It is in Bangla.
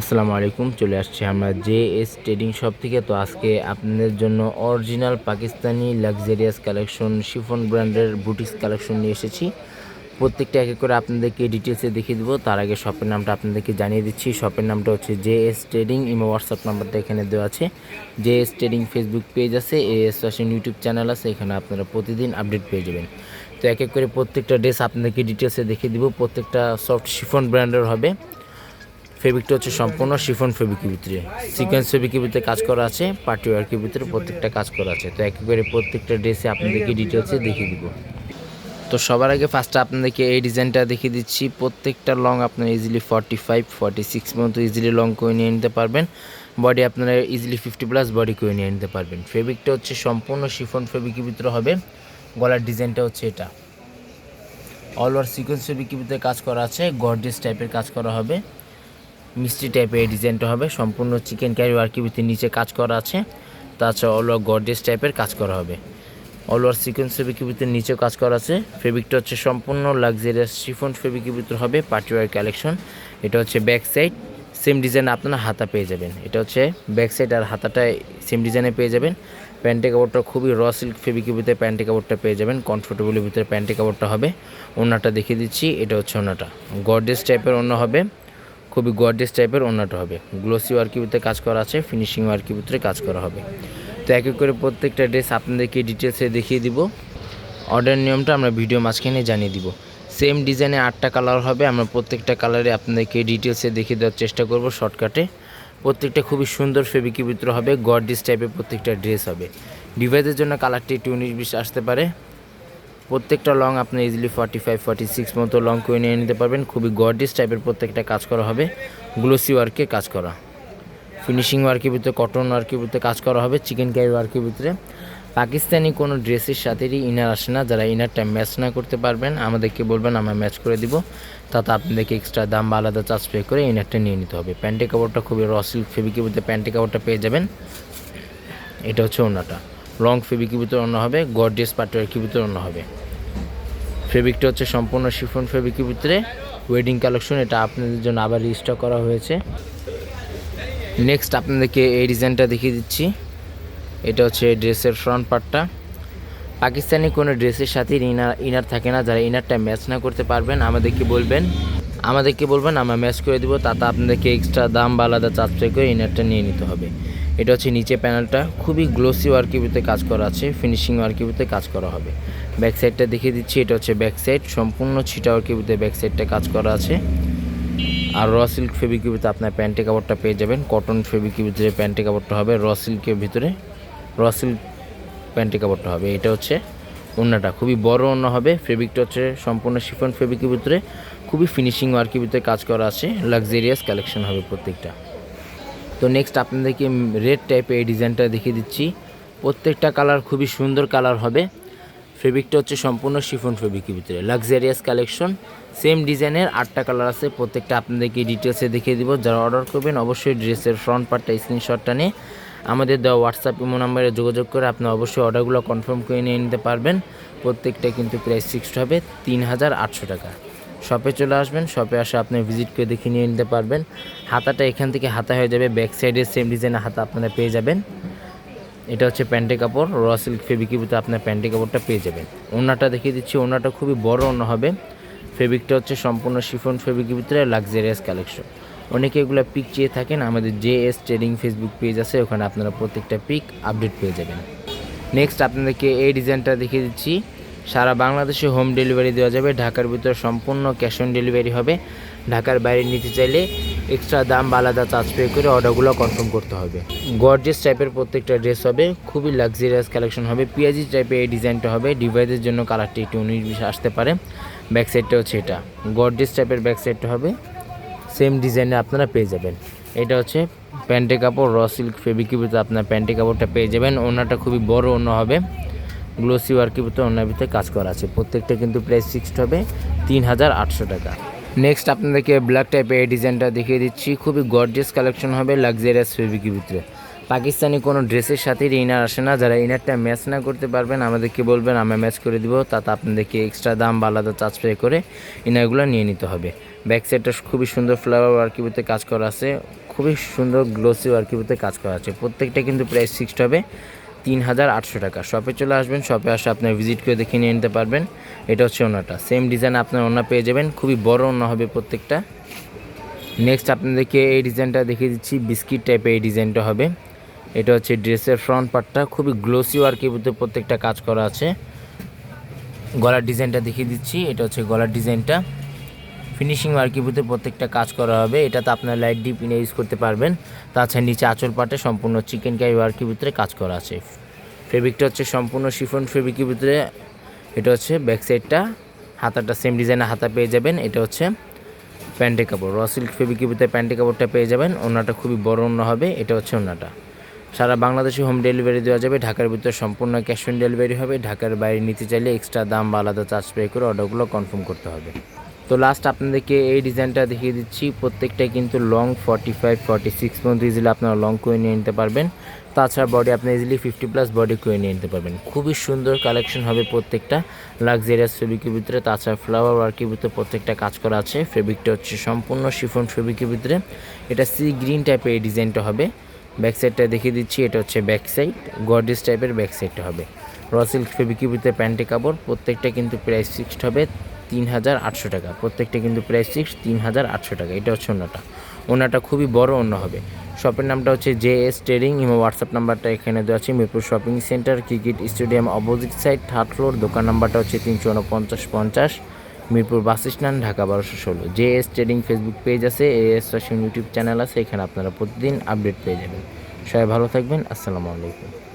আসসালামু আলাইকুম, চলে আসছি আমরা জে এস ট্রেডিং শপ থেকে। তো আজকে আপনাদের জন্য original Pakistani luxurious collection chiffon ব্র্যান্ডের বুটিক্স কালেকশন নিয়ে এসেছি। প্রত্যেকটা এক এক করে আপনাদেরকে ডিটেলসে দেখিয়ে দেবো। তার আগে শপের নামটা আপনাদেরকে জানিয়ে দিচ্ছি। শপের নামটা হচ্ছে J S trading imo WhatsApp নাম্বারটা এখানে দেওয়া আছে। J S trading Facebook page আছে, A S fashion YouTube channel আছে, এখানে আপনারা প্রতিদিন আপডেট পেয়ে যাবেন। তো এক এক করে প্রত্যেকটা ড্রেস আপনাদেরকে ডিটেলসে দেখিয়ে দেবো। প্রত্যেকটা সফট শিফন ব্র্যান্ডের হবে। ফেব্রিকটা হচ্ছে সম্পূর্ণ শিফন ফেব্রিকের ভিতরে সিকোয়েন্স ফেব্রিকের ভিতরে কাজ করা আছে পার্টি ওয়ার্কের ভিতরে প্রত্যেকটা কাজ করা আছে। তো একেবারে প্রত্যেকটা ড্রেসে আপনাদেরকে ডিটেলসে দেখিয়ে দিব। তো সবার আগে ফার্স্টে আপনাদেরকে এই ডিজাইনটা দেখিয়ে দিচ্ছি। প্রত্যেকটা লং আপনারা easily forty five forty six পর্যন্ত ইজিলি লং করে নিয়ে নিতে পারবেন। বডি আপনারা ইজিলি ফিফটি প্লাস বডি করে নিয়ে নিতে পারবেন। ফেব্রিকটা হচ্ছে সম্পূর্ণ শিফন ফেব্রিকের ভিতরে হবে। গলার ডিজাইনটা হচ্ছে এটা। অল ওভার সিকোয়েন্স ফেব্রিকের ভিতরে কাজ করা আছে। গর্জেস টাইপের কাজ করা হবে। মিষ্টি টাইপের ডিজাইনটা হবে। সম্পূর্ণ চিকেন ক্যারি ওয়ার্কের ভিতরে নিচে কাজ করা আছে। তাছাড়া অল ওভার গর্জেস টাইপের কাজ করা হবে। অল ওভার সিকোয়েন্স ফেব্রিকের ভিতরে নিচেও কাজ করা আছে। ফেব্রিকটা হচ্ছে সম্পূর্ণ লাক্সারিয়াস শিফন ফেব্রিকের ভিতরে হবে পার্টি ওয়ার কালেকশন এটা হচ্ছে ব্যাক সাইড সেম ডিজাইন আপনারা হাতা পেয়ে যাবেন। এটা হচ্ছে ব্যাক সাইড আর হাতাটায় সেম ডিজাইনে পেয়ে যাবেন। প্যান্টের কাপড়টা খুবই র সিল্ক ফেব্রিকের ভিতরে প্যান্টের কাপড়টা পেয়ে যাবেন। কমফোর্টেবলের ভিতরে প্যান্টের কাপড়টা হবে। ওনাটা দেখিয়ে দিচ্ছি। এটা হচ্ছে ওনাটা গর্ডেস টাইপের অন্য হবে। খুবই গর্ডেস টাইপের ওনাটা হবে। গ্লোসি ওয়ার্কের ভিতরে কাজ করা আছে ফিনিশিং ওয়ার্কের ভিতরে কাজ করা হবে। তো এক এক করে প্রত্যেকটা ড্রেস আপনাদেরকে ডিটেলসে দেখিয়ে দিব। অর্ডার নিয়মটা আমরা ভিডিও মাঝখানে জানিয়ে দিব। সেম ডিজাইনে আটটা কালার হবে, আমরা প্রত্যেকটা কালারে আপনাদেরকে ডিটেলসে দেখিয়ে দেওয়ার চেষ্টা করব শর্টকাটে প্রত্যেকটা খুবই সুন্দর ফেব্রিকের ভিতরে হবে গর্ডিস টাইপের প্রত্যেকটা ড্রেস হবে। ডিভাইসের জন্য কালারটি একটু উনিশ বিশ আসতে পারে। প্রত্যেকটা লং আপনি easily forty five forty six মতো লং করে নিয়ে নিতে পারবেন। খুবই গর্ডিস টাইপের প্রত্যেকটা কাজ করা হবে। গ্লোসি ওয়ার্কে কাজ করা। ফিনিশিং ওয়ার্কের ভিতরে কটন ওয়ার্কের ভিতরে কাজ করা হবে চিকেন কারি ওয়ার্কের ভিতরে। পাকিস্তানি কোনো ড্রেসের সাথেই ইনার আসে না। যারা ইনারটা ম্যাচ না করতে পারবেন, আমাদেরকে বলবেন, আমরা ম্যাচ করে দিব। তাতে আপনাদেরকে এক্সট্রা দাম বা আলাদা চার্জ পে করে ইনারটা নিয়ে নিতে হবে। প্যান্টের কাপড়টা খুবই র সিল্ক ফেব্রিকের ভিতরে প্যান্টের কাপড়টা পেয়ে যাবেন। এটা হচ্ছে ওনাটা লং ফেব্রিকের ভিতরে অন্য হবে গর্ডিয়াস পাটোয়ার্কের ভিতরে অন্য হবে। ফেব্রিকটা হচ্ছে সম্পূর্ণ শিফন ফেব্রিকের ভিতরে ওয়েডিং কালেকশন এটা আপনাদের জন্য আবার রিস্টক করা হয়েছে। নেক্সট আপনাদেরকে এই ডিজাইনটা দেখিয়ে দিচ্ছি। এটা হচ্ছে ড্রেসের ফ্রন্ট পার্টটা পাকিস্তানি কোনো ড্রেসের সাথে ইনার ইনার থাকে না, যারা ইনারটা ম্যাচ না করতে পারবেন, আমাদেরকে বলবেন। আমাদেরকে বলবেন, আমরা ম্যাচ করে দিব, তাতে আপনাদেরকে এক্সট্রা দাম বা আলাদা চার্জ করে ইনারটা নিয়ে নিতে হবে। এটা হচ্ছে নিচে প্যানেলটা। খুবই গ্লোসি ওয়ার্কের ভিতরে কাজ করা আছে ফিনিশিং ওয়ার্কের ভিতরে কাজ করা হবে। ব্যাক সাইডটা দেখিয়ে দিচ্ছি, এটা হচ্ছে ব্যাক সাইড সম্পূর্ণ ছিটা ওয়ার্কের ভিতরে ব্যাক সাইডটা কাজ করা আছে। আর র সিল্ক ফেব্রিকের ভিতরে আপনার প্যান্টের কাপড়টা পেয়ে যাবেন। কটন ফেব্রিকের ভিতরে প্যান্টের কাপড়টা হবে র সিল্কের ভিতরে। র সিল্ক প্যান্টের কাপড়টা হবে। এটা হচ্ছে ওড়নাটা খুবই বড় ওড়না হবে। ফেব্রিকটা হচ্ছে সম্পূর্ণ শিফন ফেব্রিকের ভিতরে। খুবই ফিনিশিং ওয়ার্কের ভিতরে কাজ করা আছে। লাক্সারিয়াস কালেকশন হবে প্রত্যেকটা। তো নেক্সট আপনাদেরকে রেড টাইপের এই ডিজাইনটা দেখিয়ে দিচ্ছি। প্রত্যেকটা কালার খুবই সুন্দর কালার হবে। ফেব্রিকটা হচ্ছে সম্পূর্ণ শিফন ফেব্রিকের ভিতরে। লাক্সারিয়াস কালেকশন সেম ডিজাইনের আটটা কালার আছে। প্রত্যেকটা আপনাদেরকে ডিটেলসে দেখিয়ে দিব। যারা অর্ডার করবেন, অবশ্যই ড্রেসের ফ্রন্ট পার্টটা স্ক্রিনশটটা নিয়ে আমাদের দেওয়া হোয়াটসঅ্যাপ ইমো নাম্বারে যোগাযোগ করে আপনি অবশ্যই অর্ডারগুলো কনফার্ম করে নিয়ে নিতে পারবেন। প্রত্যেকটা কিন্তু প্রাইস ফিক্সড হবে। তিন হাজার আটশো টাকা। শপে চলে আসবেন শপে আসে আপনি ভিজিট করে দেখে নিয়ে নিতে পারবেন। হাতাটা এখান থেকে হাতা হয়ে যাবে ব্যাক সাইডে সেম ডিজাইনের হাতা আপনারা পেয়ে যাবেন। এটা হচ্ছে প্যান্টের কাপড় র সিল্ক ফেব্রিকের আপনার প্যান্টের কাপড়টা পেয়ে যাবেন। ওনাটা দেখিয়ে দিচ্ছি ওনাটা খুবই বড় ওনা হবে। ফেব্রিকটা হচ্ছে সম্পূর্ণ শিফন ফেব্রিকের ভিতরে লাক্সারিয়াস কালেকশন অনেকে এগুলো পিক চেয়ে থাকেন, আমাদের J S trading Facebook page আছে, ওখানে আপনারা প্রত্যেকটা পিক আপডেট পেয়ে যাবেন। নেক্সট আপনাদেরকে এই ডিজাইনটা দেখিয়ে দিচ্ছি। সারা বাংলাদেশে হোম ডেলিভারি দেওয়া যাবে। ঢাকার ভিতরে সম্পূর্ণ ক্যাশ অন ডেলিভারি হবে। ঢাকার বাইরে নিতে চাইলে এক্সট্রা দাম বা আলাদা চার্জ পে করে অর্ডারগুলো কনফার্ম করতে হবে। গর্জেস টাইপের প্রত্যেকটা ড্রেস হবে। খুবই লাক্সারিয়াস কালেকশন হবে। পিয়াজি টাইপের এই ডিজাইনটা হবে। ডিভাইসের জন্য কালারটি একটু উনিশ বিশ আসতে পারে। ব্যাক সাইডটা হচ্ছে এটা গর্জেস টাইপের ব্যাক সাইডটা হবে। সেম ডিজাইনে আপনারা পেয়ে যাবেন। এটা হচ্ছে প্যান্টের কাপড় র সিল্ক ফেব্রিকের আপনার প্যান্টের কাপড়টা পেয়ে যাবেন। ওনাটা খুবই বড় অন্য হবে। গ্লোসি ওয়ার্কের ভিতরে ওনার ভিতরে কাজ করা আছে। প্রত্যেকটা কিন্তু প্রাইস ফিক্সড হবে তিন হাজার আটশো টাকা। নেক্সট আপনাদেরকে ব্ল্যাক টাইপের এই ডিজাইনটা দেখিয়ে দিচ্ছি। খুবই গর্জিয়াস কালেকশন হবে লাক্সারিয়াস ফেব্রিকের ভিতরে। পাকিস্তানি কোনো ড্রেসের সাথে ইনার আসে না। যারা ইনারটা ম্যাচ না করতে পারবেন, আমাদেরকে বলবেন, আমরা ম্যাচ করে দিব। তাতে আপনাদেরকে এক্সট্রা দাম বা আলাদা চার্জ পে করে ইনারগুলো নিয়ে নিতে হবে। ব্যাক সাইডটা খুবই সুন্দর ফ্লাওয়ার ওয়ার্কিবুতে কাজ করা আছে। খুবই সুন্দর গ্লোসি ওয়ার্কিবুতে কাজ করা আছে। প্রত্যেকটা কিন্তু প্রাইস ফিক্সড হবে। তিন হাজার আটশো টাকা। শপে চলে আসবেন শপে আসে আপনার ভিজিট করে দেখে নিয়ে নিতে পারবেন। এটা হচ্ছে ওনাটা। সেম ডিজাইন আপনার ওনা পেয়ে যাবেন। খুবই বড় ওনা হবে প্রত্যেকটা। নেক্সট আপনাদেরকে এই ডিজাইনটা দেখিয়ে দিচ্ছি। বিস্কিট টাইপের এই ডিজাইনটা হবে। এটা হচ্ছে ড্রেসের ফ্রন্ট পার্টটা খুবই গ্লোসি ওয়ার্কের প্রত্যেকটা কাজ করা আছে। গলার ডিজাইনটা দেখিয়ে দিচ্ছি। এটা হচ্ছে গলার ডিজাইনটা ফিনিশিং ওয়ার্কিবুতে প্রত্যেকটা কাজ করা হবে। এটাতে আপনার লাইট ডিপ ইনে ইউজ করতে পারবেন। তাছাড়া নিচে আঁচল পাটে সম্পূর্ণ চিকেন কাই ওয়ার্কির ভিতরে কাজ করা আছে। ফেব্রিকটা হচ্ছে সম্পূর্ণ শিফন ফেব্রিকের ভিতরে। এটা হচ্ছে ব্যাক সাইডটা হাতাটা সেম ডিজাইনের হাতা পেয়ে যাবেন। এটা হচ্ছে প্যান্টে কাপড়। র সিল্ক ফেব্রিকের ভিতরে প্যান্টে কাপড়টা পেয়ে যাবেন। ওনাটা খুবই বড় অন্য হবে। এটা হচ্ছে ওনাটা। সারা বাংলাদেশে হোম ডেলিভারি দেওয়া যাবে। ঢাকার ভিতরে সম্পূর্ণ ক্যাশ অন ডেলিভারি হবে। ঢাকার বাইরে নিতে চাইলে এক্সট্রা দাম বা আলাদা চার্জ পে করে অর্ডারগুলো কনফার্ম করতে হবে। তো লাস্ট আপনাদেরকে এই ডিজাইনটা দেখিয়ে দিচ্ছি। প্রত্যেকটাই কিন্তু long forty five forty six পর্যন্ত ইজিলি আপনারা লং করে নিয়ে নিতে পারবেন। তাছাড়া বডি আপনি ইজিলি ফিফটি প্লাস বডি করে নিয়ে নিতে পারবেন। খুবই সুন্দর কালেকশন হবে প্রত্যেকটা লাক্সারিয়াস ফেব্রিকের ভিতরে। তাছাড়া ফ্লাওয়ার ওয়ার্কের ভিতরে প্রত্যেকটা কাজ করা আছে। ফেব্রিকটা হচ্ছে সম্পূর্ণ শিফন ফেব্রিকের ভিতরে। এটা সি গ্রিন টাইপের এই ডিজাইনটা হবে। ব্যাক সাইডটা দেখিয়ে দিচ্ছি, এটা হচ্ছে ব্যাক সাইড গর্ডিস টাইপের ব্যাক সাইডটা হবে। র সিল্ক ফেব্রিকের ভিতরে প্যান্টে কাপড়, প্রত্যেকটা কিন্তু প্রাইস ফিক্সড হবে। তিন হাজার আটশো টাকা। প্রত্যেকটা কিন্তু প্রাইস ফিক্সড তিন হাজার আটশো টাকা। এটা হচ্ছে অন্যটা ওনাটা খুবই বড় অন্য হবে। শপের নামটা হচ্ছে J S trading. Imo WhatsApp নাম্বারটা এখানে দেওয়া আছে। Mirpur shopping centre, cricket stadium opposite side third floor. দোকান নাম্বারটা হচ্ছে তিনশো উনপঞ্চাশ পঞ্চাশ। মিরপুর বাস স্ট্যান্ড, ঢাকা বারোশো ষোলো। J S trading Facebook page আছে। A S fashion YouTube channel আছে। এখানে আপনারা প্রতিদিন আপডেট পেয়ে যাবেন। সবাই ভালো থাকবেন। আসসালামু আলাইকুম।